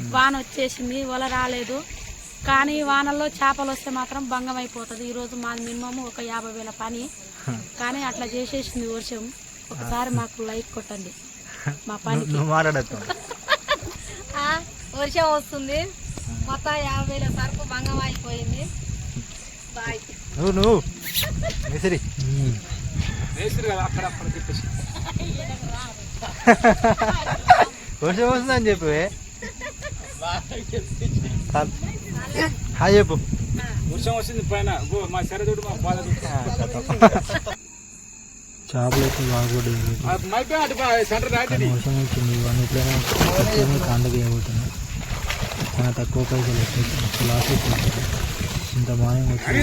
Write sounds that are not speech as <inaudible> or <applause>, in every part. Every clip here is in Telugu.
వాన వచ్చేసింది వల రాలేదు. కానీ వానల్లో చేపలు వస్తే మాత్రం భంగం అయిపోతుంది. ఈరోజు మాది మినిమం ఒక యాభై వేల పని. కానీ అట్లా చేసేసింది వర్షం. ఒకసారి మాకు లైక్ కొట్టండి. మా పని <laughs> వర్షం వస్తుంది. మొత్తం యాభై వేల సరుకు భంగం అయిపోయింది. బాయ్. నువ్వు నువ్వు. విసిరి <laughs> <laughs> వర్షం వస్తుందని చెప్పు హాయ్ చెప్పు వర్షం వస్తుంది పైన మా సరదుడు మా బాధ చేపలు అయితే బాగుపడింది వర్షం వచ్చింది ఇవన్నీ కాండకి చాలా తక్కువ పైసలు వచ్చాయి లాస్ అయిపోతుంది ఇంత మార్నింగ్ వచ్చింది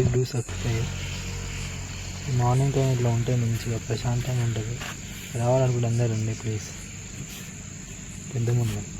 please do subscribe morning time ఇట్లా ఉంటే మంచిగా ప్రశాంతంగా ఉంటుంది. రావాలనుకుంటే అందరు రండి ప్లీజ్. పెద్ద ముందు.